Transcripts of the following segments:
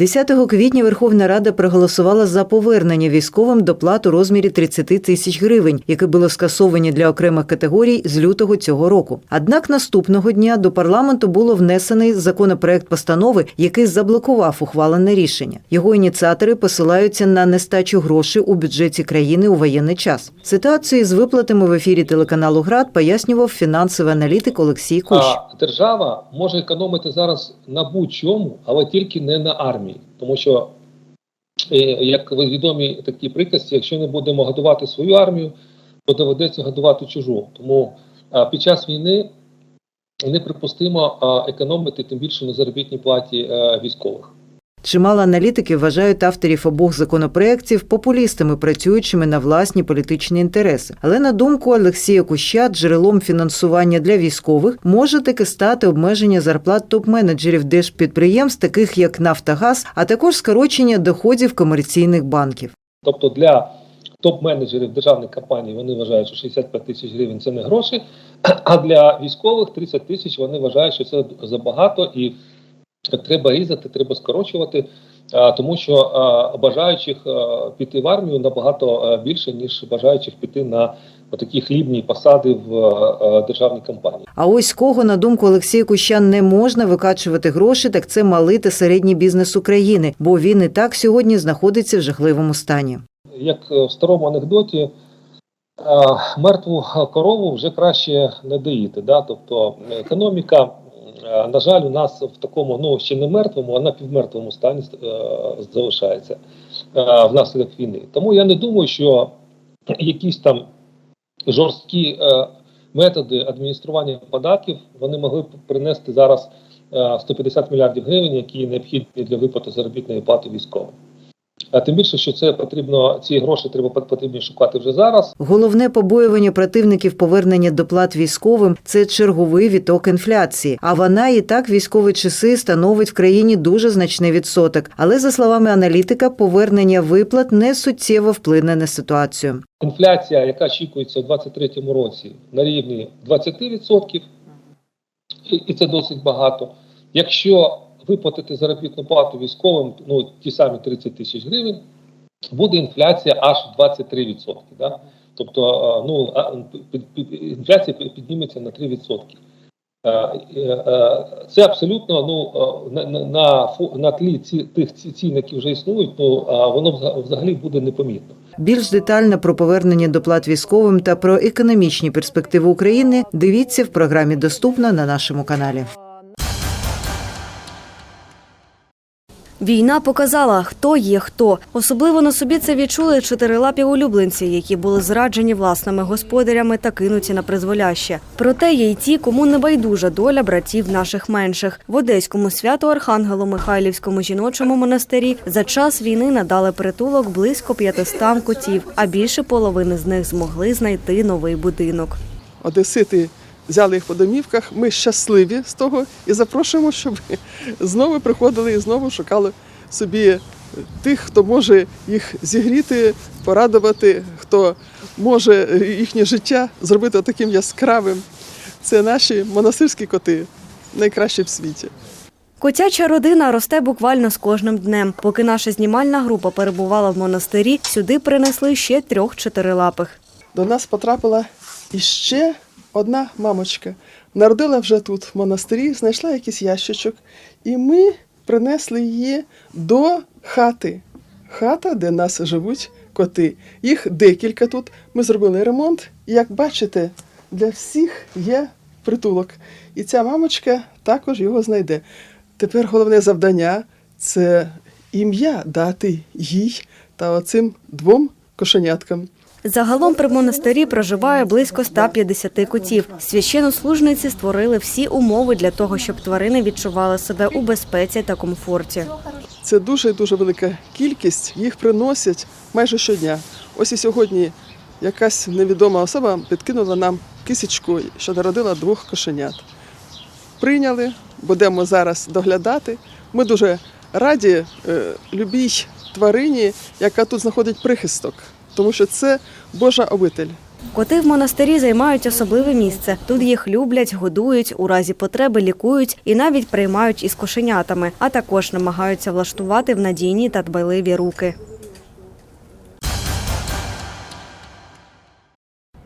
10 квітня Верховна Рада проголосувала за повернення військовим доплат у розмірі 30 тисяч гривень, які були скасовані для окремих категорій з лютого цього року. Однак наступного дня до парламенту було внесений законопроект постанови, який заблокував ухвалене рішення. Його ініціатори посилаються на нестачу грошей у бюджеті країни у воєнний час. Ситуацію з виплатами в ефірі телеканалу ГРАД пояснював фінансовий аналітик Олексій Кущ. А держава може економити зараз на будь-чому, але тільки не на армії. Тому що, е, як відомі такі приказці, якщо не будемо годувати свою армію, то доведеться годувати чужу. Тому під час війни неприпустимо економити тим більше на заробітній платі е, військових. Чимало аналітиків вважають авторів обох законопроєктів популістами, працюючими на власні політичні інтереси. Але на думку Олексія Куща, джерелом фінансування для військових може таки стати обмеження зарплат топ-менеджерів держпідприємств, таких як Нафтогаз, а також скорочення доходів комерційних банків. Тобто для топ-менеджерів державних компаній вони вважають, що 65 тисяч гривень це не гроші, а для військових 30 тисяч вони вважають, що це забагато і треба різати, треба скорочувати, тому що бажаючих піти в армію набагато більше, ніж бажаючих піти на такі хлібні посади в державній компанії. А ось кого, на думку Олексія Куща, не можна викачувати гроші, так це малий та середній бізнес України, бо він і так сьогодні знаходиться в жахливому стані. Як в старому анекдоті, мертву корову вже краще не доїти. Да? Тобто економіка, е, на жаль, у нас в такому ну ще не мертвому, а на півмертвому стані е, залишається е, внаслідок війни. Тому я не думаю, що якісь там жорсткі е, методи адміністрування податків вони могли б принести зараз е, 150 мільярдів гривень, які необхідні для виплати заробітної плати військовим. А тим більше, що це потрібно, ці гроші треба потрібно шукати вже зараз. Головне побоювання противників повернення доплат військовим це черговий відток інфляції. А вона і так військові часи становить в країні дуже значний відсоток. Але за словами аналітика, повернення виплат не суттєво вплине на ситуацію. Інфляція, яка очікується у 2023 році, на рівні 20%, і, і це досить багато. Якщо виплатити заробітну плату військовим, ну ті самі 30 тисяч гривень, буде інфляція аж 23%. Да? Тобто ну, під, під, інфляція підніметься на 3%. Е, е, е, Це абсолютно ну, е, на, на, на, тлі ці, тих ці- цін, які вже існують, ну, воно взагалі буде непомітно. Більш детально про повернення доплат військовим та про економічні перспективи України дивіться в програмі Доступно на нашому каналі. Війна показала, хто є хто. Особливо на собі це відчули чотирилапі улюбленці, які були зраджені власними господарями та кинуті на призволяще. Проте є й ті, кому не байдужа доля братів наших менших. В Одеському свято Архангелу Михайлівському жіночому монастирі за час війни надали притулок близько 500 котів, а більше половини з них змогли знайти новий будинок. одесити взяли їх по домівках. Ми щасливі з того і запрошуємо, щоб знову приходили і знову шукали собі тих, хто може їх зігріти, порадувати, хто може їхнє життя зробити таким яскравим. Це наші монастирські коти, найкращі в світі. Котяча родина росте буквально з кожним днем. Поки наша знімальна група перебувала в монастирі, сюди принесли ще трьох чотирилапих. До нас потрапила іще одна мамочка. Народила вже тут в монастирі, знайшла якийсь ящичок, і ми принесли її до хати. Хата, де нас живуть коти. Їх декілька тут. Ми зробили ремонт. І як бачите, для всіх є притулок. І ця мамочка також його знайде. Тепер головне завдання це ім'я дати їй та оцим двом кошеняткам. Загалом при монастирі проживає близько 150 котів. Священнослужниці створили всі умови для того, щоб тварини відчували себе у безпеці та комфорті. Це дуже дуже велика кількість. Їх приносять майже щодня. Ось і сьогодні якась невідома особа підкинула нам кисічку, що народила двох кошенят. Прийняли, будемо зараз доглядати. Ми дуже раді е, любій тварині, яка тут знаходить прихисток, тому що це Божа обитель. Коти в монастирі займають особливе місце. Тут їх люблять, годують, у разі потреби лікують і навіть приймають із кошенятами, а також намагаються влаштувати в надійні та дбайливі руки.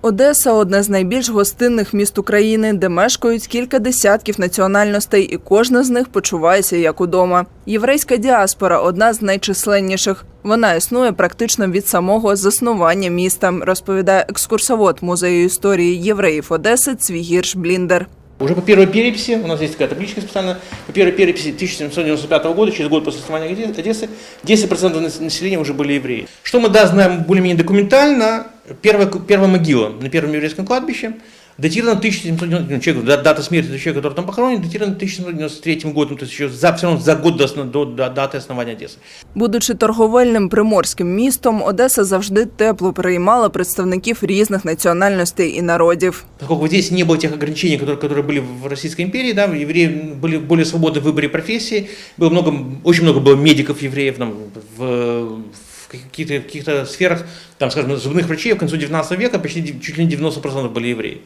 Одеса одне з найбільш гостинних міст України, де мешкають кілька десятків національностей, і кожна з них почувається як удома. Єврейська діаспора одна з найчисленніших. Вона існує практично від самого заснування міста, розповідає екскурсовод музею історії євреїв Одеси Цвігірш Бліндер. Уже по первой переписи, у нас есть такая табличка специально, по первой переписи 1795 года, через год после основания Оде- Одессы, 10% нас- населения уже были евреи. Что мы, да, знаем более-менее документально, первая, первая могила на первом еврейском кладбище датирована 1790, ну, человек, да- дата смерти этого человека, который там похоронен, датирована 1793 годом, то есть еще за, все равно за год до, основ- до- до даты основания Одессы. Будучи торговельним приморським містом, Одеса завжди тепло приймала представників різних національностей і народів. Поскольку здесь не было тех ограничений, которые, которые были в Российской империи, да, евреи были более свободны в выборе профессии, было много, очень много было медиков евреев там, в, в каких-то, каких-то сферах, там, скажем, зубных врачей в конце 19 века почти ди- чуть ли не 90% были евреи.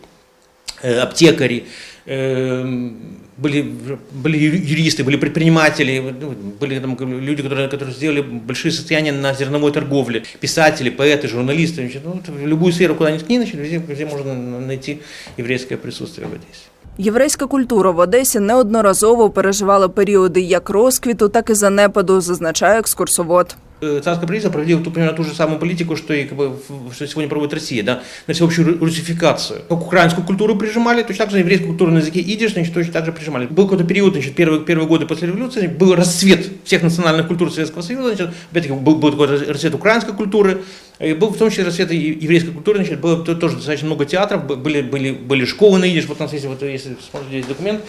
Э, аптекари, э, были, были ю- юристы, были предприниматели, ну, были там люди, которые, которые сделали большие состояния на зерновой торговле, писатели, поэты, журналисты. Значит, ну, вот в любую сферу, куда ни ткни, значит, везде, везде можно найти еврейское присутствие в Одессе. Єврейська культура в Одесі неодноразово переживала періоди як розквіту, так і занепаду, зазначає екскурсовод. Э, Царское правительство проводило ту, примерно ту же самую политику, что и как бы, что сегодня проводит Россия, да, на всеобщую ру- русификацию. Как украинскую культуру прижимали, точно так же еврейскую культуру на языке идиш, значит, точно так же прижимали. Был какой-то период, значит, первые, первые годы после революции, значит, был расцвет всех национальных культур Советского Союза, значит, опять-таки был, был такой расцвет украинской культуры, и был в том числе расцвет еврейской культуры, значит, было то- тоже достаточно много театров, были, были, были школы на идиш, вот у нас есть, вот, если смотрите, здесь документ,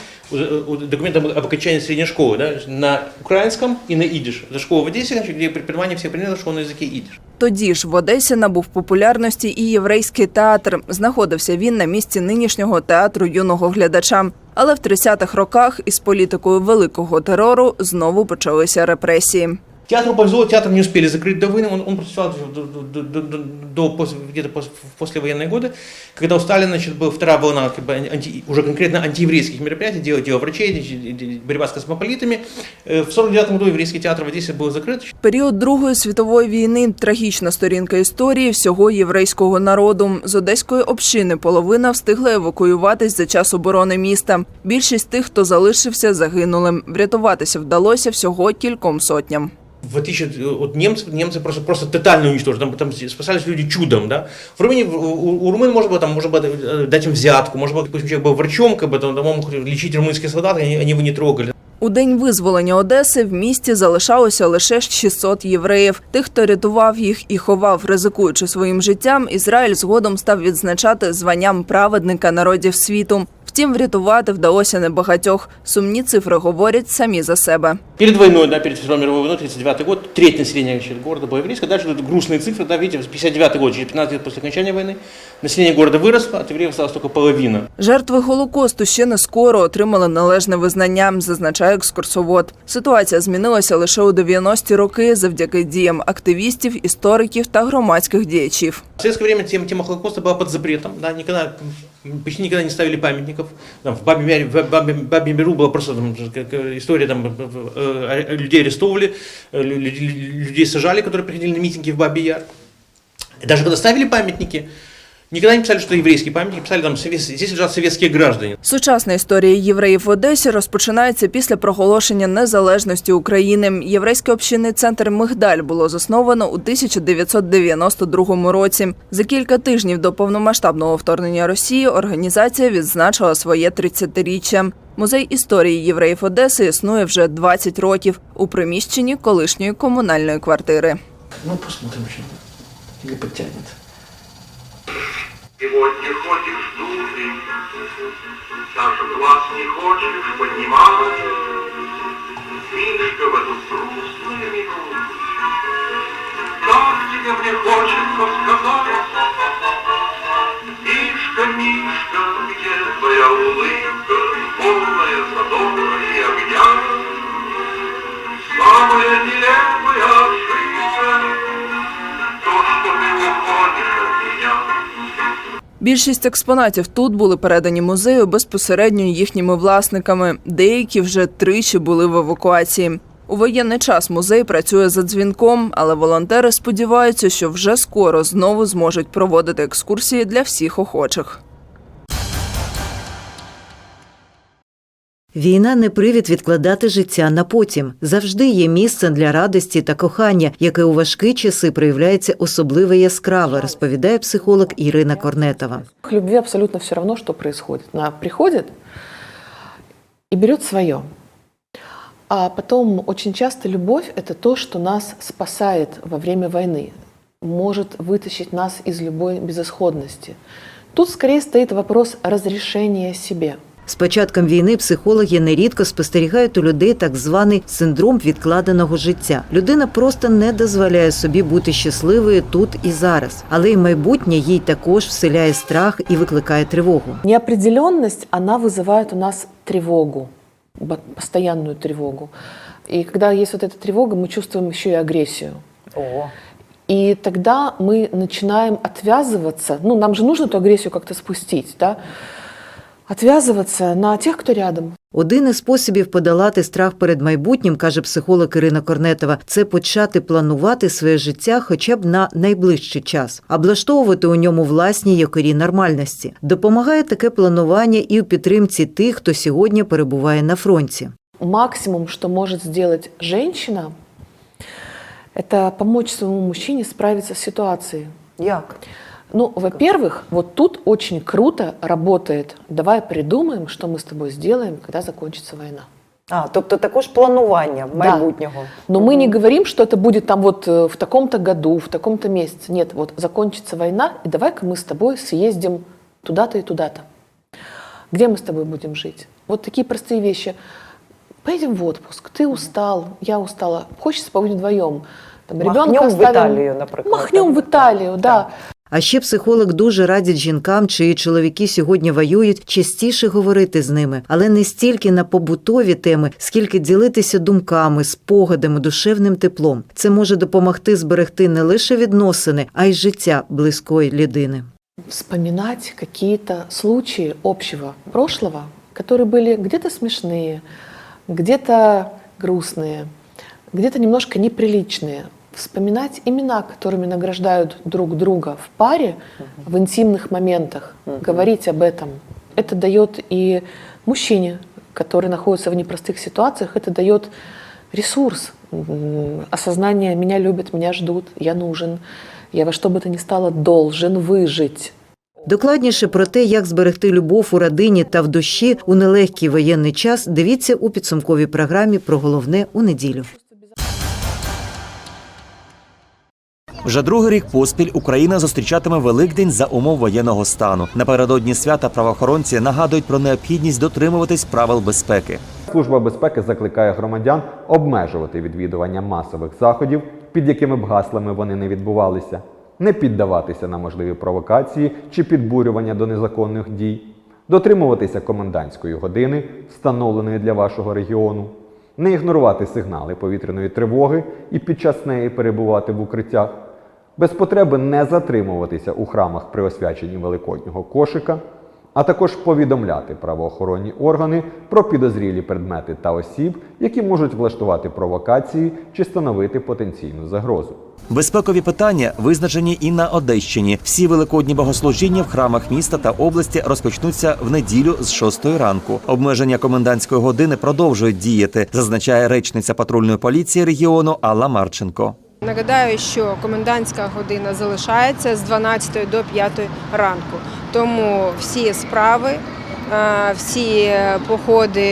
документ об, об окончании средней школы, да, на украинском и на идиш. Это школа в Одессе, значит, где преподавание всех предметов шло на языке идиш. Тоді ж в Одесі набув популярності і єврейський театр. Знаходився він на місці нинішнього театру юного глядача. Але в 30-х роках із політикою великого терору знову почалися репресії. Театр повезло, театр не успели закрыть до войны, он, он процветал до, до, до, до, до пос- где-то пос- в послевоенные годы, когда у Сталина значит, была вторая волна как бы, анти- уже конкретно антиеврейских мероприятий, дело, дело врачей, значит, борьба с космополитами. Э, В 49 году еврейский театр в Одессе был закрыт, Період Другої світової війни трагічна сторінка історії всього єврейського народу. З одеської общини половина встигла евакуюватись за час оборони міста. Більшість тих, хто залишився, загинули. Врятуватися вдалося всього кільком сотням. в отличие от немцев, немцы просто, просто тотально уничтожили, там, там спасались люди чудом, да. В Румынии, у, у румын можно было, там, можно было э, дать им взятку, можно было, допустим, человек был врачом, как бы, там, там он мог лечить румынских солдат, они, они его не трогали. У день визволення Одеси в місті залишалося лише 600 євреїв. Тих, хто рятував їх і ховав, ризикуючи своїм життям, Ізраїль згодом став відзначати званням праведника народів світу. Втім, врятувати вдалося небагатьох. Сумні цифри говорять самі за себе. Перед войной, да, перед Второй мировой войной, 39 год, треть населения значит, города было еврейское. Дальше вот грустные цифры, да, видите, 59 год, через 15 лет после окончания войны, население города выросло, от евреев осталось только половина. Жертви голокосту ще не скоро отримали належне визнання, зазначає екскурсовод. Ситуація змінилася лише у 90-ті роки завдяки діям активістів, істориків та громадських діячів. В советское время тема, тема Холокоста была под запретом, да, никогда, м, почти никогда не ставили памятников. Там, в Бабе, Мяре- в Бабе, Бабе Миру была просто там, как, э, история, там, э, э, людей арестовывали, э, лю- лю- людей сажали, которые приходили на митинги в Бабе Яр. И даже когда ставили памятники, никогда не писали, что еврейские памятники, писали там, «Совет- здесь лежат советские граждане. Сучасна історія євреїв в Одесі розпочинається після проголошення незалежності України. Єврейський общинний центр Мигдаль було засновано у 1992 році. За кілька тижнів до повномасштабного вторгнення Росії організація відзначила своє 30-річчя. Музей історії євреїв Одеси існує вже 20 років у приміщенні колишньої комунальної квартири. Ну, посмотрим, что или подтянет. Сегодня ходишь дурой, даже глаз не хочешь поднимать. Мишка в эту грустную минуту, как тебе мне хочется сказать. Більшість експонатів тут були передані музею безпосередньо їхніми власниками. Деякі вже тричі були в евакуації. У воєнний час музей працює за дзвінком, але волонтери сподіваються, що вже скоро знову зможуть проводити екскурсії для всіх охочих. Війна не привід відкладати життя на потім. Завжди є місце для радості та кохання, яке у важкі часи проявляється особливо яскраво, розповідає психолог Ірина Корнетова. К любви абсолютно все равно, что происходит. Она приходит и берет свое. А потом очень часто любовь – это то, что нас спасает во время войны, может вытащить нас из любой безысходности. Тут скорее стоит вопрос разрешения себе – З початком війни психологи нерідко спостерігають у людей так званий синдром відкладеного життя. Людина просто не дозволяє собі бути щасливою тут і зараз, але й майбутнє їй також вселяє страх і викликає тривогу. Неопределенность, она вызывает у нас тревогу, бо- постоянную тревогу. И когда есть вот эта тревога, мы чувствуем еще и агрессию. И тогда мы начинаем отвязываться, ну, нам же нужно эту агрессию как-то спустить, да, Отвязываться на тех, кто рядом. Один із способів подолати страх перед майбутнім, каже психолог Ірина Корнетова, це почати планувати своє життя хоча б на найближчий час, облаштовувати у ньому власні якорі нормальності. Допомагає таке планування і у підтримці тих, хто сьогодні перебуває на фронті. Максимум, что может сделать женщина, это помочь своему мужчине справиться с ситуацией. Як? Ну, во-первых, вот тут очень круто работает. Давай придумаем, что мы с тобой сделаем, когда закончится война. А, тобто також планування майбутнього. Но мы не говорим, что это будет там вот э, в таком-то году, в таком-то месяце. Нет, вот закончится война, и давай-ка мы с тобой съездим туда-то и туда-то. Где мы с тобой будем жить? Вот такие простые вещи. Поедем в отпуск. Ты устал, я устала. Хочется побыть вдвоем. Там, ребенка оставим. наприклад. Махнем в Италию, да. А ще психолог дуже радить жінкам, чиї чоловіки сьогодні воюють, частіше говорити з ними, але не стільки на побутові теми, скільки ділитися думками, спогадами, душевним теплом. Це може допомогти зберегти не лише відносини, а й життя близької людини. вспоминать какие-то случаи общего прошлого, которые были где-то смешные, где-то грустные, где-то немножко неприличные. Вспоминать имена, которыми награждают друг друга в паре в интимных моментах, говорить об этом. Это дает и мужчине, который находится в непростых ситуациях, это дает ресурс, м, осознание «меня любят, меня ждут, я нужен, я во что бы то ни стало должен выжить». Докладніше про те, як зберегти любов у родині та в душі у нелегкий воєнний час, дивіться у підсумковій програмі про головне у неділю. Вже другий рік поспіль Україна зустрічатиме Великдень за умов воєнного стану. Напередодні свята правоохоронці нагадують про необхідність дотримуватись правил безпеки. Служба безпеки закликає громадян обмежувати відвідування масових заходів, під якими б гаслами вони не відбувалися, не піддаватися на можливі провокації чи підбурювання до незаконних дій, дотримуватися комендантської години, встановленої для вашого регіону, не ігнорувати сигнали повітряної тривоги і під час неї перебувати в укриттях, без потреби не затримуватися у храмах при освяченні великоднього кошика, а також повідомляти правоохоронні органи про підозрілі предмети та осіб, які можуть влаштувати провокації чи становити потенційну загрозу. Безпекові питання визначені і на Одещині. Всі великодні богослужіння в храмах міста та області розпочнуться в неділю з 6 ранку. Обмеження комендантської години продовжують діяти, зазначає речниця патрульної поліції регіону Алла Марченко. Нагадаю, що комендантська година залишається з 12 до 5 ранку. Тому всі справи, е, всі походи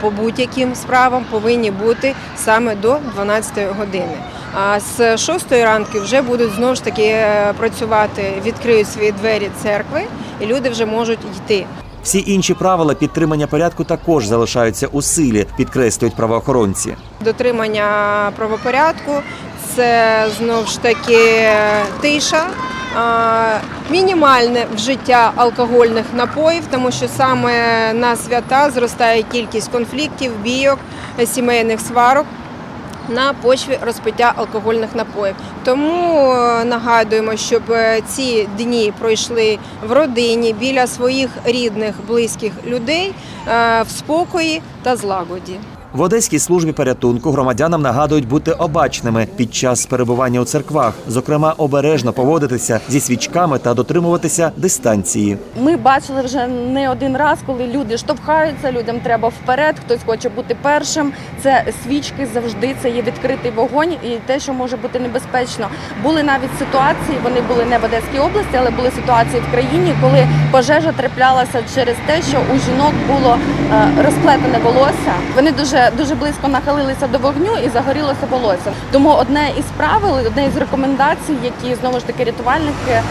по будь-яким справам повинні бути саме до 12 години. А з 6 ранку вже будуть знову ж таки е, працювати, відкриють свої двері церкви, і люди вже можуть йти. Всі інші правила підтримання порядку також залишаються у силі, підкреслюють правоохоронці. Дотримання правопорядку це знову ж таки тиша, мінімальне вжиття алкогольних напоїв, тому що саме на свята зростає кількість конфліктів, бійок, сімейних сварок. на почві розпиття алкогольних напоїв. Тому е, нагадуємо, щоб е, ці дні пройшли в родині біля своїх рідних, близьких людей е, в спокої та злагоді. В Одеській службі порятунку громадянам нагадують бути обачними під час перебування у церквах, зокрема обережно поводитися зі свічками та дотримуватися дистанції. Ми бачили вже не один раз, коли люди штовхаються, людям треба вперед, хтось хоче бути першим. Це свічки завжди це є відкритий вогонь і те, що може бути небезпечно. Були навіть ситуації, вони були не в Одеській області, але були ситуації в країні, коли пожежа траплялася через те, що у жінок було е, розплетене волосся. Вони дуже дуже близько нахилилися до вогню і загорілося волосся. Тому одне із правил, одне із рекомендацій, які знову ж таки рятувальники е,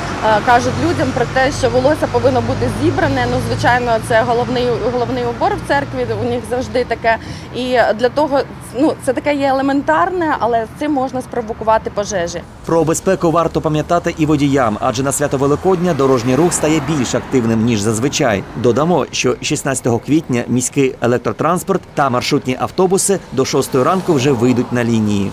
кажуть людям про те, що волосся повинно бути зібране. Ну, звичайно, це головний головний убор в церкві. У них завжди таке. І для того, ну це таке є елементарне, але цим можна спровокувати пожежі. Про безпеку варто пам'ятати і водіям, адже на свято Великодня дорожній рух стає більш активним ніж зазвичай. Додамо, що 16 квітня міський електротранспорт та маршрутні автобуси до 6 ранку вже вийдуть на лінії.